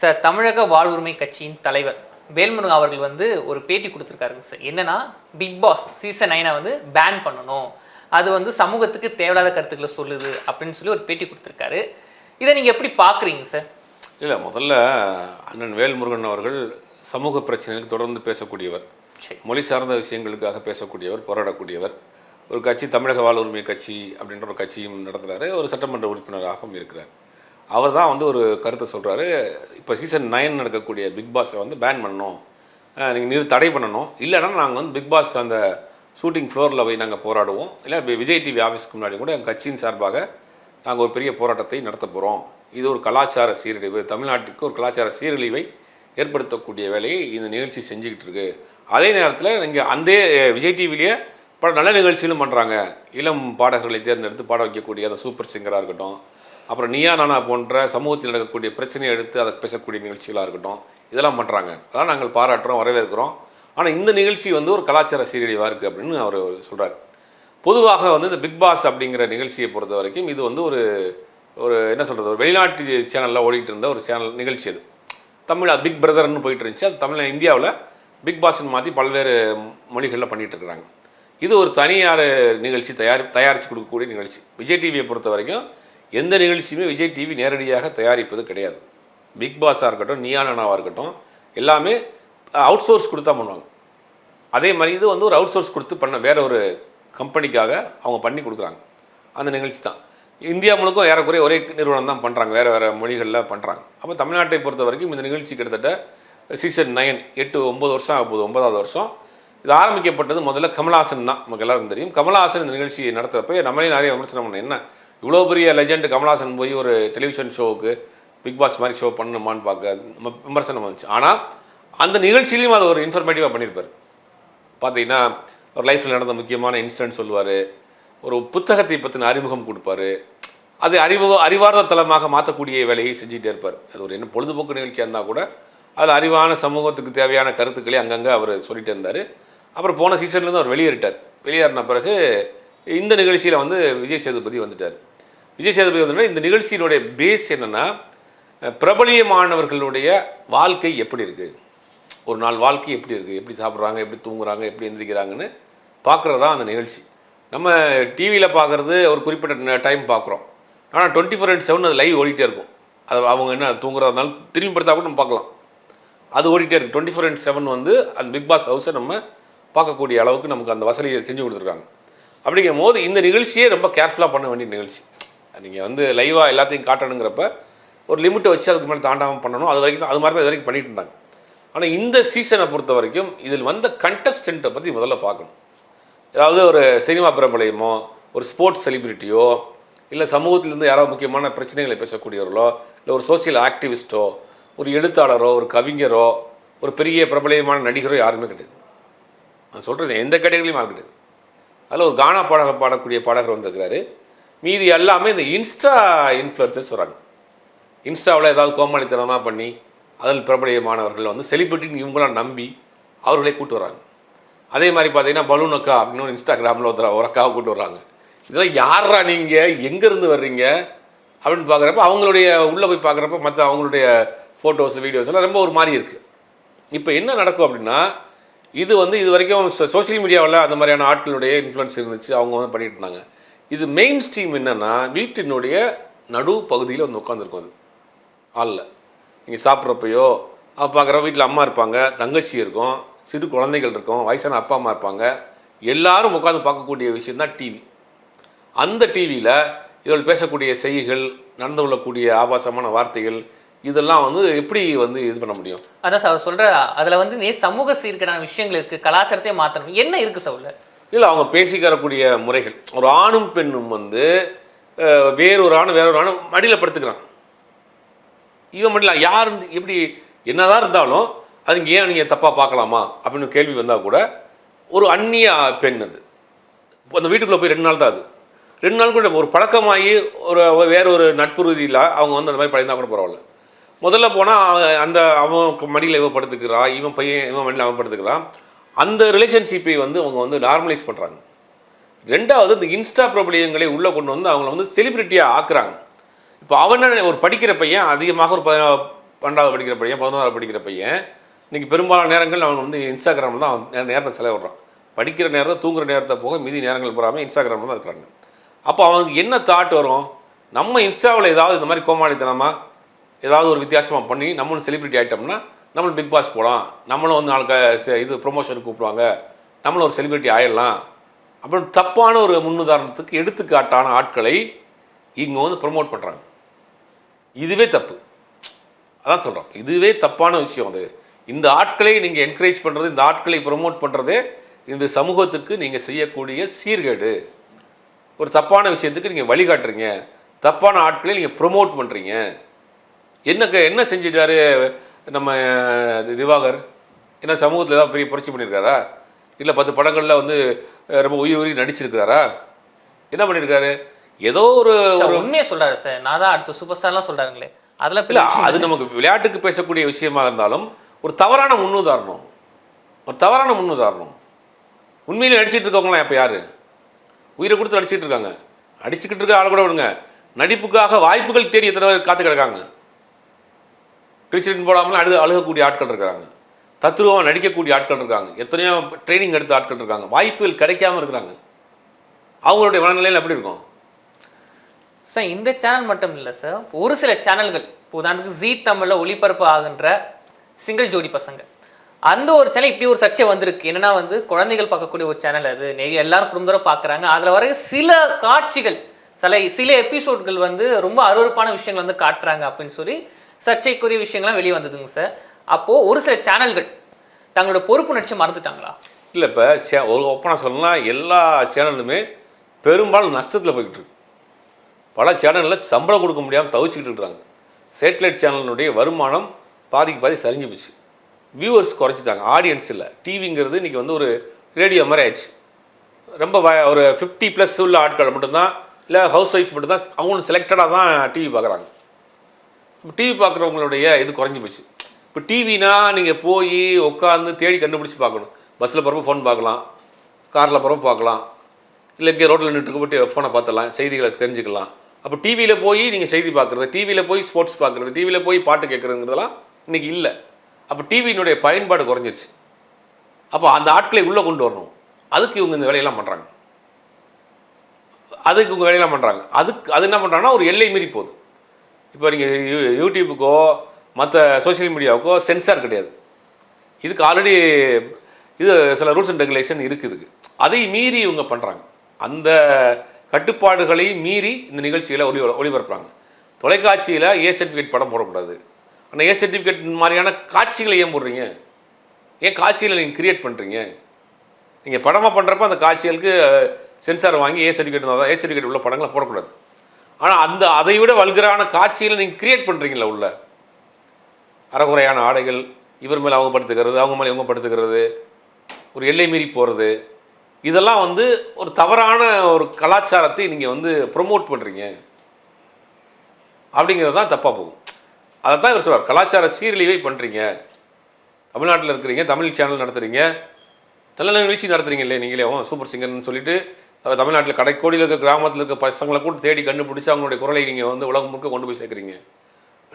Sir தமிழக வாழ்வுரிமை கட்சியின் தலைவர் வேல்முருகன் அவர்கள் வந்து ஒரு பேட்டி கொடுத்துருக்காருங்க சார். என்னன்னா பிக் பாஸ் சீசன் நைனை வந்து பேன் பண்ணணும். அது வந்து சமூகத்துக்கு தேவையில்லாத கருத்துக்களை சொல்லுது அப்படின்னு சொல்லி ஒரு பேட்டி கொடுத்துருக்காரு. இதை நீங்கள் எப்படி பார்க்குறீங்க சார்? இல்லை முதல்ல அண்ணன் வேல்முருகன் அவர்கள் சமூக பிரச்சனைகளுக்கு தொடர்ந்து பேசக்கூடியவர். மொழி சார்ந்த விஷயங்களுக்காக பேசக்கூடியவர் போராடக்கூடியவர். ஒரு கட்சி தமிழக வாழ் உரிமை கட்சி அப்படின்ற ஒரு கட்சியும் நடத்துகிறாரு ஒரு சட்டமன்ற உறுப்பினராகவும் இருக்கிறார். அவர் தான் வந்து ஒரு கருத்தை சொல்கிறாரு இப்போ சீசன் நைன் நடக்கக்கூடிய பிக் பாஸை வந்து பேன் பண்ணணும். நீங்கள் நீர் தடை பண்ணணும். இல்லைன்னா நாங்கள் வந்து பிக் பாஸ் அந்த ஷூட்டிங் ஃப்ளோரில் போய் நாங்கள் போராடுவோம். இல்லை விஜய் டிவி ஆஃபீஸ்க்கு முன்னாடி கூட எங்கள் கட்சியின் சார்பாக நாங்கள் ஒரு பெரிய போராட்டத்தை நடத்த போகிறோம் இது ஒரு கலாச்சார சீரழிவு. தமிழ்நாட்டுக்கு ஒரு கலாச்சார சீரழிவை ஏற்படுத்தக்கூடிய வேலையை இந்த நிகழ்ச்சி செஞ்சுக்கிட்டு இருக்கு. அதே நேரத்தில் இங்கே அந்த விஜய் டிவிலேயே பல நல்ல நிகழ்ச்சிகளும் பண்ணுறாங்க இளம் பாடகர்களை தேர்ந்தெடுத்து பாட வைக்கக்கூடிய அந்த சூப்பர் சிங்கராக இருக்கட்டும் அப்புறம் நீயா நானா போன்ற சமூகத்தில் நடக்கக்கூடிய பிரச்சனையை எடுத்து அதை பேசக்கூடிய நிகழ்ச்சிகளாக இருக்கட்டும் இதெல்லாம் பண்ணுறாங்க அதான் நாங்கள் பாராட்டுறோம் வரவேற்கிறோம். ஆனால் இந்த நிகழ்ச்சி வந்து ஒரு கலாச்சார சீரழிவாக இருக்குது அப்படின்னு அவர் சொல்கிறார் பொதுவாக வந்து இந்த பிக் பாஸ் அப்படிங்கிற நிகழ்ச்சியை பொறுத்த வரைக்கும் இது வந்து ஒரு ஒரு என்ன சொல்கிறது ஒரு வெளிநாட்டு சேனலில் ஓடிட்டு இருந்த ஒரு சேனல் நிகழ்ச்சி அது. தமிழ் பிக் பிரதர்னு போயிட்டு இருந்துச்சு. அது தமிழ் இந்தியாவில் பிக் பாஸ்ன்னு மாற்றி பல்வேறு மொழிகளில் பண்ணிகிட்டு இருக்கிறாங்க. இது ஒரு தனியார் நிகழ்ச்சி தயார் தயாரித்து கொடுக்கக்கூடிய நிகழ்ச்சி. விஜய் டிவியை பொறுத்த வரைக்கும் எந்த நிகழ்ச்சியுமே விஜய் டிவி நேரடியாக தயாரிப்பது கிடையாது. பிக் பாஸாக இருக்கட்டும் நியானனாவாக இருக்கட்டும் எல்லாமே அவுட் சோர்ஸ் கொடுத்தா பண்ணுவாங்க. அதே மாதிரி இது வந்து ஒரு அவுட் சோர்ஸ் கொடுத்து பண்ண வேற ஒரு கம்பெனிக்காக அவங்க பண்ணி கொடுக்குறாங்க. அந்த நிகழ்ச்சி தான். இந்தியா முழுக்கும் ஏறக்குறைய ஒரே நிறுவனம் தான் பண்ணுறாங்க வேறு வேறு மொழிகளில் பண்ணுறாங்க அப்போ தமிழ்நாட்டை பொறுத்த வரைக்கும் இந்த நிகழ்ச்சி கிட்டத்தட்ட சீசன் நைன் எட்டு ஒம்பது வருஷம் ஆக போகுது ஒன்பதாவது வருஷம். இது ஆரம்பிக்கப்பட்டது முதல்ல கமலாசன் தான். நமக்கு எல்லாருக்கும் தெரியும். கமலாசன் இந்த நிகழ்ச்சியை நடத்துகிறப்ப நம்மளே நிறைய விமர்சனம் பண்ண என்ன? இவ்வளோ பெரிய லெஜெண்ட் கமல்ஹாசன் போய் ஒரு டெலிவிஷன் ஷோவுக்கு பிக் பாஸ் மாதிரி ஷோ பண்ணணுமான்னு பார்க்க நம்ம விமர்சனம் வந்துச்சு. ஆனால் அந்த நிகழ்ச்சியிலையும் அதை ஒரு இன்ஃபர்மேட்டிவாக பண்ணியிருப்பார். பார்த்தீங்கன்னா ஒரு லைஃப்பில் நடந்த முக்கியமான இன்சிடென்ட் சொல்லுவார். ஒரு புத்தகத்தை பற்றின அறிமுகம் கொடுப்பாரு. அது அறிவு அறிவார்ந்த தளமாக மாற்றக்கூடிய வேலையை செஞ்சுட்டே இருப்பார். அது ஒரு என்ன பொழுதுபோக்கு நிகழ்ச்சியாக இருந்தால் கூட அதில் அறிவான சமூகத்துக்கு தேவையான கருத்துக்களை அங்கங்கே அவர் சொல்லிட்டு இருந்தார். அப்புறம் போன சீசன்லேருந்து அவர் வெளியேறிட்டார். வெளியேறின பிறகு இந்த நிகழ்ச்சியில் வந்து விஜய் சேதுபதி வந்துட்டார். விஜய் சேதுபதி வந்து இந்த நிகழ்ச்சியினுடைய பேஸ் என்னென்னா பிரபலியமானவர்களுடைய வாழ்க்கை எப்படி இருக்குது ஒரு நாள் வாழ்க்கை எப்படி இருக்குது எப்படி சாப்பிட்றாங்க? எப்படி தூங்குறாங்க? எப்படி எந்திரிக்கிறாங்கன்னு பார்க்குறது தான் அந்த நிகழ்ச்சி. நம்ம டிவியில் பார்க்குறது ஒரு குறிப்பிட்ட டைம் பார்க்குறோம். ஆனால் டுவெண்ட்டி ஃபோர் அண்ட் செவன் அது லைவ் ஓடிட்டே இருக்கும். அது அவங்க என்ன தூங்குறதா இருந்தாலும் திரும்பி படுத்தா கூட நம்ம பார்க்கலாம். அது ஓடிட்டே இருக்குது டுவெண்ட்டி ஃபோர் அண்ட் செவன் வந்து அந்த பிக் பாஸ் ஹவுஸை நம்ம பார்க்கக்கூடிய அளவுக்கு நமக்கு அந்த வசதியை செஞ்சு கொடுத்துருக்காங்க. அப்படிங்கும் போது இந்த நிகழ்ச்சியே ரொம்ப கேர்ஃபுல்லாக பண்ண வேண்டிய நிகழ்ச்சி. நீங்கள் வந்து லைவாக எல்லாத்தையும் காட்டணுங்கிறப்ப ஒரு லிமிட்டை வச்சு அதுக்கு மேலே தாண்டாமல் பண்ணணும். அது வரைக்கும் அது மாதிரி தான் இது வரைக்கும் பண்ணிட்டு இருந்தாங்க. ஆனால் இந்த சீசனை பொறுத்த வரைக்கும் இதில் வந்த கண்டஸ்டண்ட்டை பற்றி முதல்ல பார்க்கணும். ஏதாவது ஒரு சினிமா பிரபலயமோ ஒரு ஸ்போர்ட்ஸ் செலிபிரிட்டியோ இல்லை சமூகத்திலேருந்து யாரோ முக்கியமான பிரச்சனைகளை பேசக்கூடியவர்களோ இல்லை ஒரு சோசியல் ஆக்டிவிஸ்ட்டோ ஒரு எழுத்தாளரோ ஒரு கவிஞரோ ஒரு பெரிய பிரபலயமான நடிகரோ யாருமே கிடையாது. நான் சொல்கிறது எந்த கேட்டகரியிலும் ஆள் கிடையாது. அதில் ஒரு கானா பாடக பாடக்கூடிய பாடகர் வந்திருக்கிறாரு. மீதி எல்லாமே இந்த இன்ஸ்டா இன்ஃப்ளூயன்சர்ஸ் வராங்க இன்ஸ்டாவில் ஏதாவது கோமாளித்தனமாக பண்ணி அதில் பிரபலியமானவர்கள் வந்து செலிபிரிட்டின்னு இவங்களாம் நம்பி அவர்களே கூட்டு வராங்க. அதே மாதிரி பார்த்தீங்கன்னா பலூன் அக்கா அப்படின்னு ஒரு இன்ஸ்டாகிராமில் ஒருத்தர் ஒரு அக்காவை கூட்டு வர்றாங்க. இதெல்லாம் யாரா நீங்கள் எங்கேருந்து வர்றீங்க? அப்படின்னு பார்க்குறப்ப அவங்களுடைய உள்ளே போய் பார்க்குறப்ப மற்ற அவங்களுடைய ஃபோட்டோஸ் வீடியோஸ் எல்லாம் ரொம்ப ஒரு மாதிரி இருக்குது இப்போ என்ன நடக்கும் அப்படின்னா இது வந்து இது வரைக்கும் சோஷியல் மீடியாவில் அந்த மாதிரியான ஆட்களுடைய இன்ஃப்ளூன்ஸ் இருந்துச்சு அவங்க வந்து பண்ணிகிட்டு இருந்தாங்க. இது மெயின் ஸ்ட்ரீம் என்னென்னா வீட்டினுடைய நடு பகுதியில் வந்து உட்காந்துருக்கும் அது. ஆளில் நீங்கள் சாப்பிட்றப்பையோ அப்போ பார்க்குற வீட்டில் அம்மா இருப்பாங்க தங்கச்சி இருக்கும் சிறு குழந்தைகள் இருக்கும் வயசான அப்பா அம்மா இருப்பாங்க. எல்லாரும் உட்காந்து பார்க்கக்கூடிய விஷயம் தான் டிவி அந்த டிவியில் இவள் பேசக்கூடிய செய்திகள் நடந்து கொள்ளக்கூடிய ஆபாசமான வார்த்தைகள் இதெல்லாம் வந்து எப்படி வந்து இது பண்ண முடியும்? அதான் சார் அவர் சொல்கிற அதில் வந்து சமூக சீர்கேடான விஷயங்கள் இருக்குது கலாச்சாரத்தையே மாற்றணும் என்ன இருக்குது சார் உள்ள? இல்லை அவங்க பேசிக்கிறக்கூடிய முறைகள். ஒரு ஆணும் பெண்ணும் வந்து வேறொரு ஆணும் வேறொரு ஆணும் மடியில் படுத்துக்கிறான். இவன் மடியில் யார் எப்படி என்னதான் இருந்தாலும் அது இங்கே ஏன் நீங்கள் தப்பாக பார்க்கலாமா? அப்படின்னு கேள்வி வந்தால் கூட ஒரு அந்நிய பெண் அது. இப்போ அந்த வீட்டுக்குள்ளே போய் ரெண்டு நாள் தான் அது. ரெண்டு நாள் கூட ஒரு பழக்கமாகி ஒரு வேற ஒரு நட்பு ரீதியில் அவங்க வந்து அந்த மாதிரி பழந்தா கூட பரவாயில்ல. முதல்ல போனால் அந்த அவன் மடியில் இவன் படுத்துக்கிறான் இவன் பையன் இவன் மடியில் அவன் படுத்துக்கிறான். அந்த ரிலேஷன்ஷிப்பை வந்து அவங்க வந்து நார்மலைஸ் பண்ணுறாங்க ரெண்டாவது இந்த இன்ஸ்டா பிரபலியங்களை உள்ளே கொண்டு வந்து அவங்கள வந்து செலிபிரிட்டியாக ஆக்குறாங்க. இப்போ அவன் என்ன ஒரு படிக்கிற பையன் அதிகமாக ஒரு பதினா பன்னெண்டாவது படிக்கிற பையன் பதினோராவது படிக்கிற பையன் இன்றைக்கி பெரும்பாலான நேரங்கள் அவன் வந்து இன்ஸ்டாகிராமில் தான் அவன் நே- நேரத்தை செலவிடுறான். படிக்கிற நேரத்தை தூங்குற நேரத்தை போக மீதி நேரங்கள் பூராமல் இன்ஸ்டாகிராமில் தான் இருக்கிறாங்க. அப்போ அவனுக்கு என்ன தாட் வரும்? நம்ம இன்ஸ்டாவில் ஏதாவது இந்த மாதிரி கோமாளித்தனமாக ஏதாவது ஒரு வித்தியாசமாக பண்ணி நம்மளும் செலிபிரிட்டி ஆகிட்டோம்னா நம்மளும் பிக் பாஸ் போகலாம் நம்மளும் வந்து நாளைக்கு இது ப்ரொமோஷனுக்கு கூப்பிடுவாங்க. நம்மளும் ஒரு செலிபிரிட்டி ஆயிடலாம். அப்படின்னு தப்பான ஒரு முன்னுதாரணத்துக்கு எடுத்துக்காட்டான ஆட்களை இங்கே வந்து ப்ரொமோட் பண்ணுறாங்க இதுவே தப்பு. அதான் சொல்கிறோம் இதுவே தப்பான விஷயம் அது. இந்த ஆட்களை நீங்கள் என்கரேஜ் பண்ணுறது இந்த ஆட்களை ப்ரொமோட் பண்ணுறதே இந்த சமூகத்துக்கு நீங்கள் செய்யக்கூடிய சீர்கேடு. ஒரு தப்பான விஷயத்துக்கு நீங்கள் வழிகாட்டுறீங்க. தப்பான ஆட்களை நீங்கள் ப்ரொமோட் பண்ணுறீங்க என்ன க- என்ன செஞ்சிட்டாரு? நம்ம திவாகர் என்ன சமூகத்தில் ஏதாவது பெரிய புரட்சி பண்ணியிருக்காரா இல்லை பத்து படங்களில் வந்து ரொம்ப உயிர் உயிர் நடிச்சிருக்காரா? என்ன பண்ணியிருக்காரு ஏதோ ஒரு சார், உண்மையை சொல்றாரு சார். நான் தான் அடுத்த சூப்பர் ஸ்டார்லாம் சொல்றாங்களே அதுல இல்லை அது நமக்கு விளையாட்டுக்கு பேசக்கூடிய விஷயமா இருந்தாலும் ஒரு தவறான முன்னுதாரணம். ஒரு தவறான முன்னுதாரணம். உண்மையிலே நடிச்சிட்டு இருக்கவங்களாம் இப்போ யாரு? உயிரை கொடுத்து நடிச்சிட்டு இருக்காங்க. அடிச்சுக்கிட்டு இருக்க ஆள் கூட விடுங்க. நடிப்புக்காக வாய்ப்புகள் தேடி எத்தனை பேர் காத்து கிடக்காங்க? கிறிஸ்டின் போடாமல் அழுக அழுகக்கூடிய ஆட்கள் இருக்காங்க தத்துருவமாக நடிக்கக்கூடிய ஆட்கள் இருக்காங்க எத்தனையோ ட்ரைனிங் எடுத்த ஆட்கள் இருக்காங்க வாய்ப்புகள் கிடைக்காம இருக்கிறாங்க. அவங்களுடைய மனநிலையில் எப்படி இருக்கும்? சார் இந்த சேனல் மட்டும் இல்லை சார் ஒரு சில சேனல்கள் இப்போ உதாரணத்துக்கு ஜீ தமிழில் ஒளிபரப்பு ஆகின்ற சிங்கிள் ஜோடி பசங்க. அந்த ஒரு சேனல் இப்படி ஒரு சர்ச்சை வந்திருக்கு. என்னன்னா வந்து குழந்தைகள் பார்க்கக்கூடிய ஒரு சேனல் அது. நிறைய எல்லாரும் குடும்பத்தோட பார்க்குறாங்க. அதில் வர சில காட்சிகள் சில சில எபிசோட்கள் வந்து ரொம்ப அருவருப்பான விஷயங்கள் வந்து காட்டுறாங்க அப்படின்னு சொல்லி சர்ச்சைக்குரிய விஷயங்கள்லாம் வெளியே வந்ததுங்க சார். அப்போது ஒரு சில சேனல்கள் தங்களோட பொறுப்புணர்ச்சி மறந்துட்டாங்களா? இல்லை இப்போ சே ஒரு ஒப்பனை சொல்லலாம் எல்லா சேனலுமே பெரும்பாலும் நஷ்டத்தில் போய்கிட்டு இருக்கு. பல சேனலில் சம்பளம் கொடுக்க முடியாமல் தவிச்சிக்கிட்டு இருக்கிறாங்க சேட்டலைட் சேனலினுடைய வருமானம் பாதிக்கு பாதி சரிஞ்சு போச்சு. வியூவர்ஸ் குறைச்சிட்டாங்க. ஆடியன்ஸ் இல்லை. டிவிங்கிறது இன்றைக்கி வந்து ஒரு ரேடியோ மாதிரி ஆயிடுச்சு. ரொம்ப வ- ஒரு ஃபிஃப்டி ப்ளஸ் உள்ள ஆட்கள் மட்டும்தான் இல்லை ஹவுஸ் ஒய்ஃப் மட்டும்தான் அவங்களும் செலக்டடாக தான் டிவி பார்க்குறாங்க. டிவி பார்க்குறவங்களுடைய இது குறைஞ்சி போச்சு. இப்போ டிவினா நீங்கள் போய் உட்காந்து தேடி கண்டுபிடிச்சி பார்க்கணும். பஸ்ஸில் போகிறப்ப ஃபோன் பார்க்கலாம். காரில் போகிறப்ப பார்க்கலாம். இல்லை இங்கே ரோட்டில் நின்றுட்டு போட்டு ஃபோனை பார்த்துலாம் செய்திகளை தெரிஞ்சுக்கலாம். அப்போ டிவியில் போய் நீங்கள் செய்தி பார்க்குறது டிவியில் போய் ஸ்போர்ட்ஸ் பார்க்குறது டிவியில் போய் பாட்டு கேட்குறதுங்கிறதெல்லாம் இன்றைக்கி இல்லை. அப்போ டிவியினுடைய பயன்பாடு குறைஞ்சிருச்சு. அப்போ அந்த ஆட்களை உள்ளே கொண்டு வரணும். அதுக்கு இவங்க இந்த வேலையெல்லாம் பண்ணுறாங்க அதுக்கு இவங்க வேலையெல்லாம் பண்ணுறாங்க அதுக்கு அது என்ன பண்ணுறாங்கன்னா ஒரு எல்லை மீறி போகுது. இப்போ நீங்கள் யூ யூடியூப்புக்கோ மற்ற சோஷியல் மீடியாவுக்கோ சென்சார் கிடையாது. இதுக்கு ஆல்ரெடி இது சில ரூல்ஸ் அண்ட் ரெகுலேஷன் இருக்குது அதை மீறி இவங்க பண்ணுறாங்க அந்த கட்டுப்பாடுகளை மீறி இந்த நிகழ்ச்சிகளை ஒளி ஒளிபரப்புறாங்க. தொலைக்காட்சியில் ஏ சர்டிஃபிகேட் படம் போடக்கூடாது. ஆனால் ஏ சர்டிஃபிகேட் மாதிரியான காட்சிகளை ஏன் போடுறீங்க? ஏன் காட்சிகளை நீங்கள் கிரியேட் பண்ணுறீங்க நீங்கள் படமாக பண்ணுறப்ப அந்த காட்சிகளுக்கு சென்சார் வாங்கி ஏ சர்டிஃபிகேட் இருந்தால் தான் ஏ சர்டிஃபிகேட் உள்ள படங்களை போடக்கூடாது. ஆனால் அந்த அதை விட வல்கரான காட்சிகளை நீங்கள் கிரியேட் பண்ணுறீங்களா உள்ள. அறகுறையான ஆடைகள் இவர் மேலே அவங்க படுத்துக்கிறது அவங்க மேலே இவங்க படுத்துக்கிறது ஒரு எல்லை மீறி போகிறது இதெல்லாம் வந்து ஒரு தவறான ஒரு கலாச்சாரத்தை நீங்கள் வந்து ப்ரொமோட் பண்ணுறீங்க அப்படிங்கிறது தான் தப்பாக போகும். அதை தான் இவர் சொல்வார் கலாச்சார சீரழிவை பண்ணுறீங்க தமிழ்நாட்டில் இருக்கிறீங்க தமிழ் சேனல் நடத்துகிறீங்க நல்ல நிகழ்ச்சி நடத்துகிறீங்க இல்லையா நீங்களே? சூப்பர் சிங்கர்னு சொல்லிட்டு தமிழ்நாட்டில் கடைக்கோடியில் இருக்க கிராமத்தில் இருக்க பசங்களை கூட தேடி கண்டுபிடிச்சி அவங்களுடைய குரலை நீங்கள் வந்து உலகம் முழுக்க கொண்டு போய் சேர்க்குறீங்க.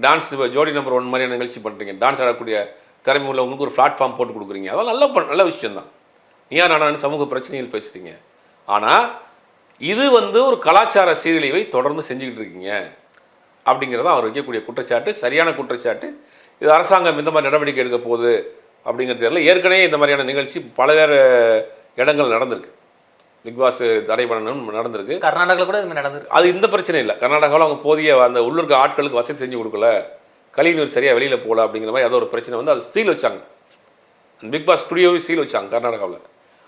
டான்ஸ் இப்போ ஜோடி நம்பர் ஒன் மாதிரியான நிகழ்ச்சி பண்ணுறீங்க டான்ஸ் ஆடக்கூடிய திறமை உள்ளவங்களுக்கு ஒரு பிளாட்ஃபார்ம் போட்டு கொடுக்குறீங்க. அதெல்லாம் நல்ல ப- நல்ல விஷயம்தான் நீயா நானான்னு சமூக பிரச்சனைகள் பேசுறீங்க. ஆனால் இது வந்து ஒரு கலாச்சார சீரழிவை தொடர்ந்து செஞ்சுக்கிட்டு இருக்கீங்க. அப்படிங்கிறதான் அவர் வைக்கக்கூடிய குற்றச்சாட்டு சரியான குற்றச்சாட்டு. இது அரசாங்கம் இந்த மாதிரி நடவடிக்கை எடுக்க போகுது அப்படிங்கிறது தெரியல ஏற்கனவே இந்த மாதிரியான நிகழ்ச்சி பலவேறு இடங்கள் நடந்திருக்கு. பிக் பாஸ் தடை பண்ணணும் நடந்திருக்கு. கர்நாடகாவில் கூட இது நடந்திருக்கு. அது இந்த பிரச்சனை இல்லை. கர்நாடகாவில் அவங்க போதிய அந்த உள்ளூர்க்கு ஆட்களுக்கு வசதி செஞ்சு கொடுக்கல. கழிவுநீர் சரியாக வெளியில் போகல அப்படிங்கிற மாதிரி ஏதோ ஒரு பிரச்சனை வந்து அது சீல் வச்சாங்க. பிக் பாஸ் ஸ்டுடியோவே சீல் வச்சாங்க கர்நாடகாவில்.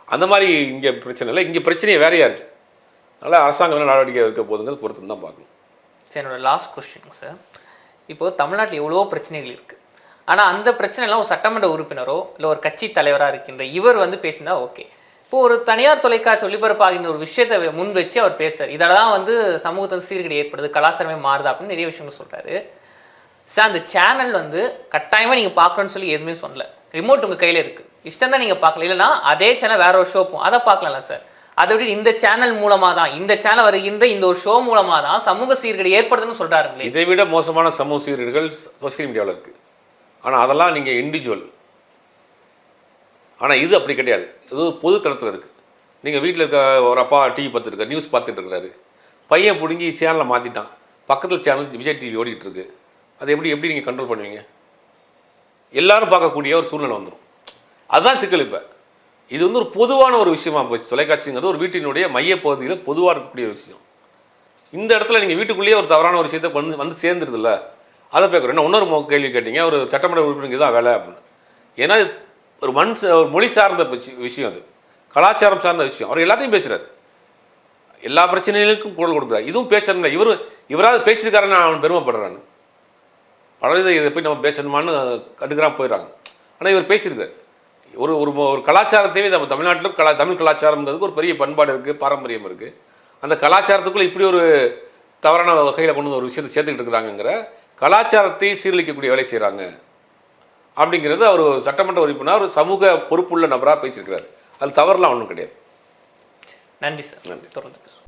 அந்த மாதிரி இங்கே பிரச்சனை இல்லை. இங்கே பிரச்சனையே வேறையாக இருக்குது அதனால் அரசாங்கம் நடவடிக்கை எடுக்க போகுதுங்கிறது பொறுத்து தான் பார்க்கணும். சரி என்னோட லாஸ்ட் கொஸ்டின் சார் இப்போ தமிழ்நாட்டில் எவ்வளவோ பிரச்சனைகள் இருக்குது ஆனால் அந்த பிரச்சனைலாம் ஒரு சட்டமன்ற உறுப்பினரோ இல்லை ஒரு கட்சி தலைவராக இருக்கின்ற இவர் வந்து பேசினா ஓகே இப்போ ஒரு தனியார் தொலைக்காட்சி ஒளிபரப்பாகின்ற ஒரு விஷயத்தை முன் வச்சு அவர் பேசுறார். இதால தான் வந்து சமூகத்தில் சீர்கேடு ஏற்படுது கலாச்சாரமே மாறுது அப்படின்னு நிறைய விஷயங்கள் சொல்றாரு. சார் அந்த சேனல் வந்து கட்டாயமாக நீங்கள் பார்க்கணும்னு சொல்லி எதுவுமே சொல்லல. ரிமோட் உங்கள் கையில் இருக்குது இஷ்டம் தான் நீங்கள் பார்க்கல இல்லைன்னா அதே சேனல் வேற ஒரு ஷோ போகும் அதை பார்க்கலாம்ல சார். அதை விட இந்த சேனல் மூலமாக தான் இந்த சேனல் வருகின்ற இந்த ஒரு ஷோ மூலமாக தான் சமூக சீர்கேடு ஏற்படுதுன்னு சொல்கிறாருங்களே இதை விட மோசமான சமூக சீர்கேடுகள் சோசியல் மீடியாவில் இருக்குது ஆனால் அதெல்லாம் நீங்கள் இண்டிவிஜுவல் ஆனால் இது அப்படி கிடையாது. இது பொது தளத்தில் இருக்குது நீங்கள் வீட்டில் இருக்க ஒரு அப்பா டிவி பார்த்துட்டு நியூஸ் பார்த்துட்டு இருக்கிறாரு பையன் பிடுங்கி சேனலை மாற்றிட்டான் பக்கத்தில் சேனல் விஜய் டிவி ஓடிட்டு இருக்கு அது எப்படி எப்படி நீங்கள் கண்ட்ரோல் பண்ணுவீங்க? எல்லாரும் பார்க்கக்கூடிய ஒரு சூழ்நிலை வந்துடும் அதுதான் சிக்கல் இப்போ. இது வந்து ஒரு பொதுவான ஒரு விஷயமா போச்சு. தொலைக்காட்சிங்கிறது ஒரு வீட்டினுடைய மையப்பகுதியில் பொதுவாக இருக்கக்கூடிய ஒரு விஷயம். இந்த இடத்துல நீங்கள் வீட்டுக்குள்ளேயே ஒரு தவறான ஒரு விஷயத்தை வந்து வந்து சேர்ந்துருதுல்ல? அதை பேக்கிறோம் என்ன இன்னொரு கேள்வி கேட்டீங்க. ஒரு சட்டமன்ற உறுப்பினருக்கு தான் வேலை அப்படின்னு. ஏன்னா ஒரு மண் ஒரு மொழி சார்ந்த விஷயம் அது. கலாச்சாரம் சார்ந்த விஷயம். அவர் எல்லாத்தையும் பேசுகிறார் எல்லா பிரச்சனைகளுக்கும் குரல் கொடுக்குறாரு. இதுவும் பேசுறதில்ல இவர் இவராவது பேசியிருக்காருன்னு நான் அவன் பெருமைப்படுறான்னு பல இதை இதை போய் நம்ம பேசணுமான்னு கண்டுக்கிறாம போயிடுறாங்க. ஆனால் இவர் பேசியிருக்கார். ஒரு ஒரு ஒரு கலாச்சாரத்தையே நம்ம தமிழ்நாட்டிலும் கலா தமிழ் கலாச்சாரங்கிறதுக்கு ஒரு பெரிய பண்பாடு இருக்குது பாரம்பரியம் இருக்குது அந்த கலாச்சாரத்துக்குள்ளே இப்படி ஒரு தவறான வகையில் கொண்டு வந்து ஒரு விஷயத்தை சேர்த்துக்கிட்டு இருக்கிறாங்கங்கிற கலாச்சாரத்தை சீரழிக்கக்கூடிய வேலை செய்கிறாங்க அப்படிங்கிறது அவர் ஒரு சட்டமன்ற உறுப்பினர் ஒரு சமூக பொறுப்புள்ள நபராக பேசியிருக்கிறார். அது தவறுலாம் ஒன்றும் கிடையாது. நன்றி சார். தொடர்ந்து பேசுவோம்.